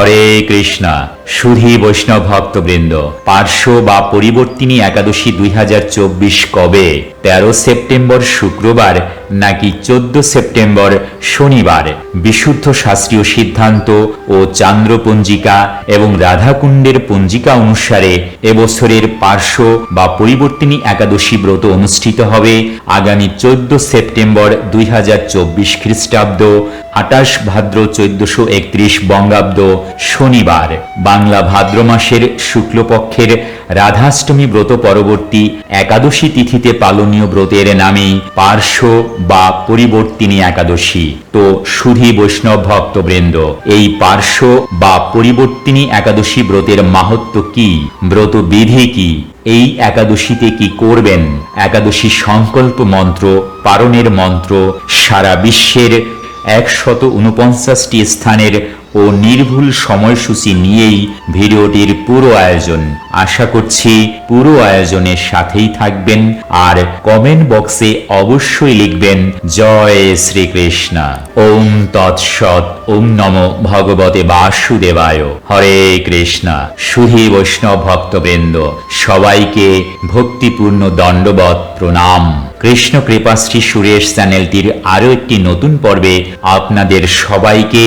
হরে কৃষ্ণা। সুধী বৈষ্ণব ভক্তবৃন্দ, পার্শ্ব বা পরিবর্তিনী একাদশী দুই কবে? তেরো সেপ্টেম্বর শুক্রবার নাকি চোদ্দ সেপ্টেম্বর শনিবার? বিশুদ্ধ শাস্ত্রীয় সিদ্ধান্ত ও চান্দ্র পঞ্জিকা এবং রাধাকুণ্ডের পঞ্জিকা অনুসারে এবছরের পার্শ্ব বা পরিবর্তিনী একাদশী ব্রত অনুষ্ঠিত হবে আগামী চোদ্দ সেপ্টেম্বর দুই হাজার চব্বিশ খ্রিস্টাব্দ আটাশ ভাদ্র চোদ্দশো একত্রিশ বঙ্গাব্দ শনিবার। বাংলা ভাদ্র মাসের শুক্লপক্ষের রাধাষ্টমী ব্রত পরবর্তী একাদশী তিথিতে পালনীয় ব্রতের নামেই পার্শ্ব বা পরিবর্তিনী একাদশী। তো সুধী বৈষ্ণব ভক্তবৃন্দ, এই পার্শ্ব বা পরিবর্তিনী একাদশী ব্রতের মাহাত্ম কি? ব্রত বিধি কি? এই একাদশীতে কি করবেন? একাদশী সংকল্প মন্ত্র, পারণের মন্ত্র, সারা বিশ্বের একশত উনপঞ্চাশটি স্থানের ও নির্ভুল সময়সূচি নিয়েই ভিডিওটির পুরো আয়োজন। আশা করছি পুরো আয়োজনের সাথেই থাকবেন আর কমেন্ট বক্সে অবশ্যই লিখবেন, জয় শ্রীকৃষ্ণা। ওম তৎসৎ। ওম নম ভগবতে বাসুদেবায়। হরে কৃষ্ণ, সুধী বৈষ্ণব ভক্তবৃন্দ, সবাইকে ভক্তিপূর্ণ দণ্ডবত প্রণাম। কৃষ্ণ কৃপাশ্রী সুরেশ চ্যানেলটির আরও একটি নতুন পর্বে আপনাদের সবাইকে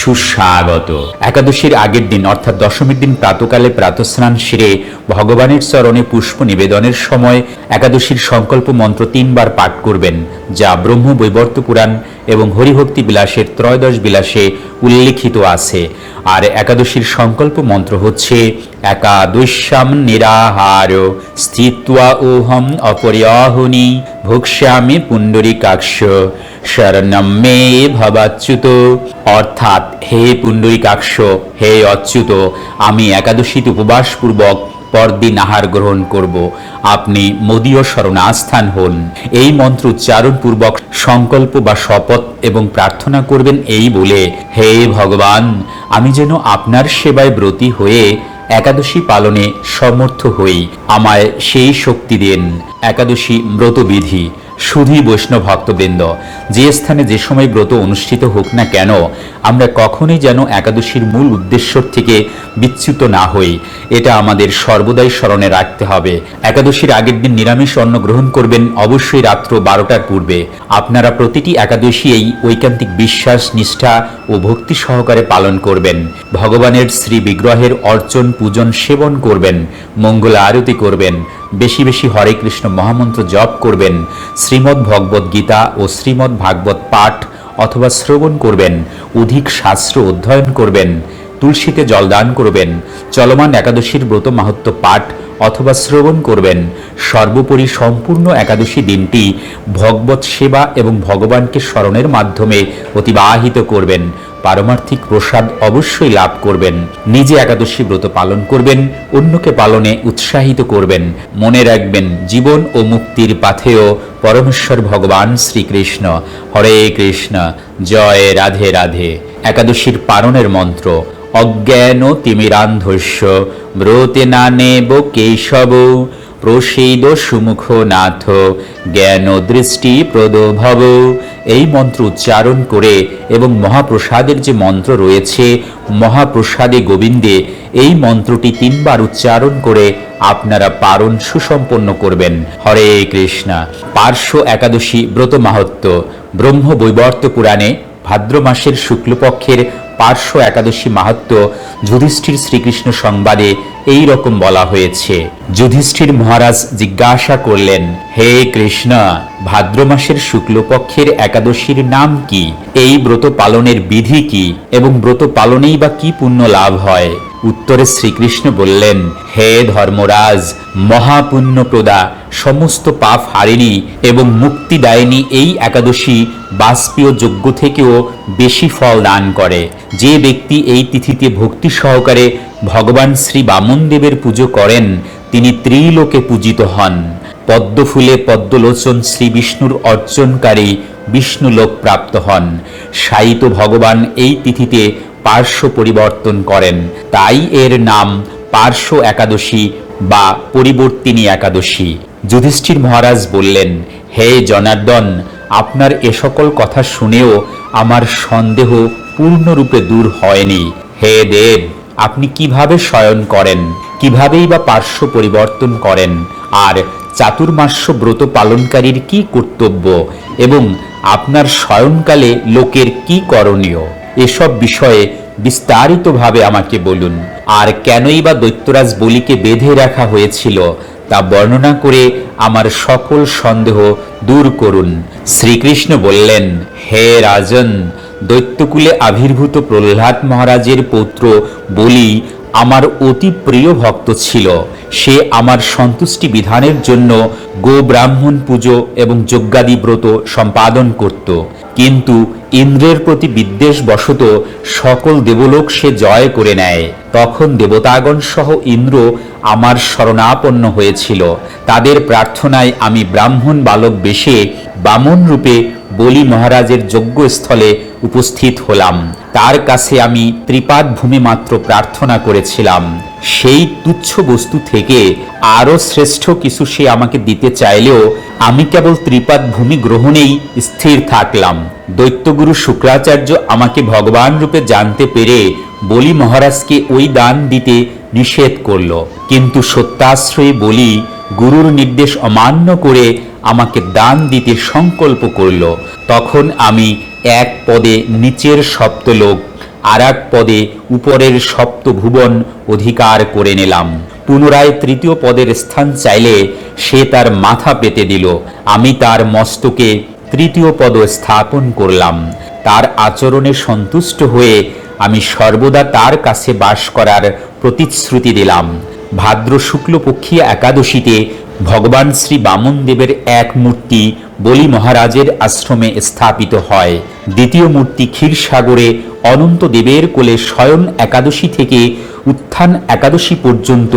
সুস্বাগত। একাদশীর আগের দিন, অর্থাৎ দশমীর দিন প্রাতকালে প্রাতস্নান সেরে ভগবানের চরণে পুষ্প নিবেদনের সময় একাদশীর সংকল্প মন্ত্র তিনবার পাঠ করবেন, যা ব্রহ্ম বৈবর্ত পুরাণ এবং হরিভক্তি বিলাসের ত্রয়োদশ বিলাসে উল্লেখিত আছে। আর একাদশীর সংকল্প মন্ত্র হচ্ছে, একাদশ্যাম নিরাহার স্থিত্বা ওহম অপরিয়াহনি ভোক্ষ্যামি পুণ্ডরিকাক্ষ শরণম মে ভবাচ্যুত। অর্থাৎ, হে পুণ্ডরিকাক্ষ, হে অচ্যুত, আমি একাদশীতে উপবাসপূর্বক পরদিন আহার গ্রহণ করব। আপনি মদীয় শরণাস্থান হন। এই মন্ত্র উচ্চারণ পূর্বক সংকল্প বা শপথ এবং প্রার্থনা করবেন এই বলে, হে ভগবান, আমি যেন আপনার সেবায় ব্রতী হয়ে একাদশী পালনে সমর্থ হই। আমায় সেই শক্তি দেন। একাদশী ব্রতবিধি। সুধী বৈষ্ণব ভক্তবৃন্দ, যে স্থানে যে সময় ব্রত অনুষ্ঠিত হোক না কেন, আমরা কখনোই যেন একাদশীর মূল উদ্দেশ্য থেকে বিচ্যুত না হই। এটা আমাদের সর্বদাই স্মরণে রাখতে হবে। একাদশীর আগের দিন নিরামিষ অন্ন গ্রহণ করবেন অবশ্যই রাত্র বারোটার পূর্বে। আপনারা প্রতিটি একাদশী এই ঐকান্তিক বিশ্বাস, নিষ্ঠা ও ভক্তি সহকারে পালন করবেন। ভগবানের শ্রী বিগ্রহের অর্চন, পূজন, সেবন করবেন। মঙ্গল আরতি করবেন। বেশি বেশি হরে কৃষ্ণ মহামন্ত্র জপ করবেন, শ্রীমদ্ ভগবত গীতা ও শ্রীমদ্ ভাগবত পাঠ অথবা শ্রবণ করবেন অধিক শাস্ত্র অধ্যয়ন করবেন তুলসীতে জলদান করবেন, চলমান একাদশীর ব্রত মাহাত্ম পাঠ অথবা শ্রবণ করবেন। সর্বোপরি সম্পূর্ণ একাদশী দিনটি ভগবত সেবা এবং ভগবানকে স্মরণের মাধ্যমে অতিবাহিত করবেন। পারমার্থিক প্রসাদ অবশ্যই লাভ করবেন। নিজে একাদশী ব্রত পালন করবেন, অন্যকে পালনে উৎসাহিত করবেন। মনে রাখবেন, জীবন ও মুক্তির পাথেয় পরমেশ্বর ভগবান শ্রীকৃষ্ণ। হরে কৃষ্ণ, জয় রাধে রাধে। একাদশীর পালনের মন্ত্র অজ্ঞান তিমিরান্ধস্য, ব্রতে না নেব কেশব। প্রসীদ সুমুখ নাথ, জ্ঞান দৃষ্টি প্রদভব। এই মন্ত্র উচ্চারণ করে এবং মহাপ্রসাদের যে মন্ত্র রয়েছে, মহাপ্রসাদে গোবিন্দে, এই মন্ত্রটি তিনবার উচ্চারণ করে আপনারা পারণ সুসম্পন্ন করবেন। হরে কৃষ্ণা। পার্শ্ব একাদশী ব্রত মাহাত্ম ব্রহ্ম বৈবর্ত পুরাণে ভাদ্র মাসের শুক্লপক্ষের পার্শ্ব একাদশী মাহাত্ম যুধিষ্ঠির শ্রীকৃষ্ণ সংবাদে এই রকম বলা হয়েছে। যুধিষ্ঠির মহারাজ জিজ্ঞাসা করলেন, হে কৃষ্ণ, ভাদ্র মাসের শুক্লপক্ষের একাদশীর নাম কি? এই ব্রত পালনের বিধি কি? এবং ব্রত পালনেই বা কি পুণ্য লাভ হয়? উত্তরে শ্রীকৃষ্ণ বললেন, হে ধর্মরাজ, মহাপুণ্যপ্রদা, সমস্ত পাপ হারিনি এবং মুক্তিদায়িনী এই একাদশী বাষ্পীয় যজ্ঞ থেকেও বেশি ফল দান করে। যে ব্যক্তি এই তিথিতে ভক্তি সহকারে ভগবান শ্রী বামনদেবের পুজো করেন, তিনি ত্রিলোকে পূজিত হন। পদ্মফুলে পদ্মলোচন শ্রী বিষ্ণুর অর্চনকারী বিষ্ণু লোক প্রাপ্ত হন। সাইত ভগবান এই তিথিতে পার্শ্ব পরিবর্তন করেন। তাই এর নাম পার্শ্ব একাদশী বা পরিবর্তিনী একাদশী। যুধিষ্ঠির মহারাজ বললেন, হে জনার্দন, আপনার এ সকল কথা শুনেও আমার সন্দেহ পূর্ণরূপে দূর হয়নি। হে দেব, আপনি কীভাবে শয়ন করেন? কিভাবেই বা পার্শ্ব পরিবর্তন করেন? আর চাতুর্মাস্য ব্রত পালনকারীর কি কর্তব্য? এবং আপনার শয়নকালে লোকের কি করণীয়? এসব বিষয়ে বিস্তারিতভাবে আমাকে বলুন। আর কেনই বা দৈত্যরাজ বলিকে বেঁধে রাখা হয়েছিল তা বর্ণনা করে আমার সকল সন্দেহ দূর করুন। শ্রীকৃষ্ণ বললেন, হে রাজন, দৈত্যকুলে আবির্ভূত প্রহ্লাদ মহারাজের পৌত্র বলি আমার অতি প্রিয় ভক্ত ছিল। সে আমার সন্তুষ্টি বিধানের জন্য গো ব্রাহ্মণ পুজো এবং যজ্ঞাদি ব্রত সম্পাদন করত। কিন্তু ইন্দ্রের প্রতি বিদ্বেষ বশত সকল দেবলোক সে জয় করে নেয়। তখন দেবতাগণ সহ ইন্দ্র আমার শরণাপন্ন হয়েছিল। তাদের প্রার্থনায় আমি ব্রাহ্মণ বালক বেশে বামন রূপে বলি মহারাজের যজ্ঞস্থলে উপস্থিত হলাম। তার কাছে আমি ত্রিপাদ ভূমি মাত্র প্রার্থনা করেছিলাম। সেই তুচ্ছ বস্তু থেকে আরও শ্রেষ্ঠ কিছু সে আমাকে দিতে চাইলেও আমি কেবল ত্রিপাদ ভূমি গ্রহণেই স্থির থাকলাম। দৈত্যগুরু শুক্রাচার্য আমাকে ভগবান রূপে জানতে পেরে বলি মহারাজকে ওই দান দিতে নিষেধ করল। কিন্তু সত্যাশ্রয়ী বলি গুরুর নির্দেশ অমান্য করে আমাকে দান দিতে সংকল্প করল। তখন আমি এক পদে নিচের সপ্তলোক আর এক পদে উপরের সপ্তভুবন অধিকার করে নিলাম। পুনরায় তৃতীয় পদের স্থান চাইলে সে তার মাথা পেতে দিল। আমি তার মস্তকে তৃতীয় পদ স্থাপন করলাম। তার আচরণে সন্তুষ্ট হয়ে আমি সর্বদা তার কাছে বাস করার প্রতিশ্রুতি দিলাম। ভাদ্র শুক্লপক্ষী একাদশীতে ভগবান শ্রী বামন দেবের এক মূর্তি বলি মহারাজের আশ্রমে স্থাপিত হয়। দ্বিতীয় মূর্তি ক্ষীরসাগরে অনন্ত দেবের কোলে শয়ন একাদশী থেকে উত্থান একাদশী পর্যন্ত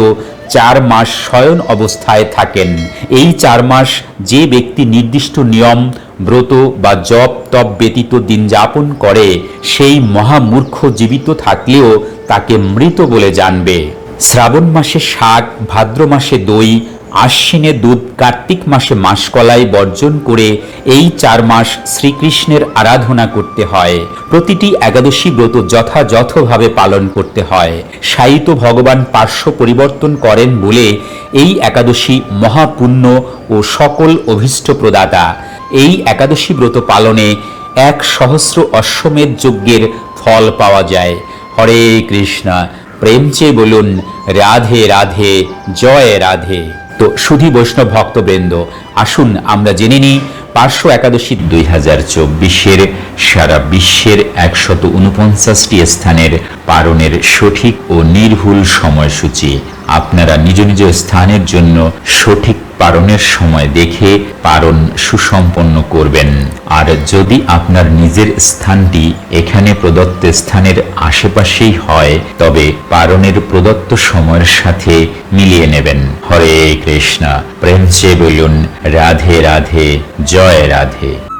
চার মাস শয়ন অবস্থায় থাকেন। এই চার মাস যে ব্যক্তি নির্দিষ্ট নিয়ম, ব্রত বা জপ তপ ব্যতীত দিন যাপন করে, সেই মহামূর্খ জীবিত থাকলেও তাকে মৃত বলে জানবে। শ্রাবণ মাসে শাক, ভাদ্র মাসে দই আশ্বিনে দুধ কার্তিক মাসে মাসকলাই বর্জন করে এই চার মাস শ্রীকৃষ্ণের আরাধনা করতে হয়। প্রতিটি একাদশী ব্রত যথাযথভাবে পালন করতে হয়। সাহিত্য ভগবান পার্শ্ব পরিবর্তন করেন বলে এই একাদশী মহাপুণ্য ও সকল অভীষ্ট প্রদাতা। এই একাদশী ব্রত পালনে এক সহস্র অশ্বমেধ যজ্ঞের ফল পাওয়া যায়। হরে কৃষ্ণ, প্রেম বলুন, রাধে রাধে, জয় রাধে। তো সুধী বৈষ্ণব ভক্তবৃন্দ, আসুন আমরা জেনে নিই পার্শ্ব একাদশী দুই হাজার চব্বিশের সারা বিশ্বের একশত উনপঞ্চাশটি স্থানের পারণের সঠিক ও নির্ভুল সময়সূচি। আপনারা নিজ নিজ স্থানের জন্য সঠিক পারণের সময় দেখে পারণ সুসম্পন্ন করবেন। আর যদি আপনার নিজের স্থানটি এখানে প্রদত্ত স্থানের আশেপাশেই হয়, তবে পারণের প্রদত্ত সময়ের সাথে মিলিয়ে নেবেন। হরে কৃষ্ণা। প্রেম চেয়ে বলুন, রাধে রাধে, জয় রাধে।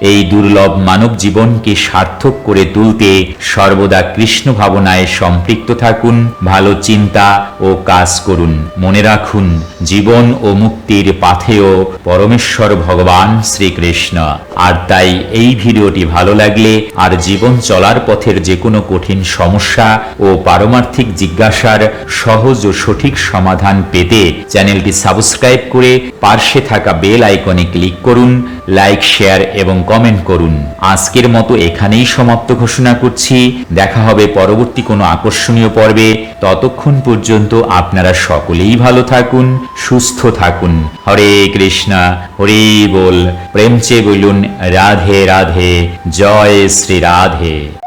এই দুর্লভ মানব জীবনকে সার্থক করে তুলতে সর্বদা কৃষ্ণ ভাবনায় সম্পৃক্ত থাকুন, ভালো চিন্তা ও কাজ করুন। মনে রাখুন, জীবন ও মুক্তির পাথেয় পরমেশ্বর ভগবান শ্রীকৃষ্ণ। আর তাই এই ভিডিওটি ভালো লাগলে আর জীবন চলার পথের যে কোনো কঠিন সমস্যা ও পারমার্থিক জিজ্ঞাসার সহজ ও সঠিক সমাধান পেতে চ্যানেলটি সাবস্ক্রাইব করে পার্শ্বে থাকা বেল আইকনে ক্লিক করুন, লাইক, শেয়ার এবং কমেন্ট করুন। আজকের মতো এখানেই সমাপ্ত ঘোষণা করছি। দেখা হবে পরবর্তী কোনো আকর্ষণীয় পর্বে। ততক্ষণ পর্যন্ত আপনারা সকলেই ভালো থাকুন, সুস্থ থাকুন। হরে কৃষ্ণা, হরি বল। প্রেম চেয়ে বলুন, রাধে রাধে। জয় শ্রী রাধে।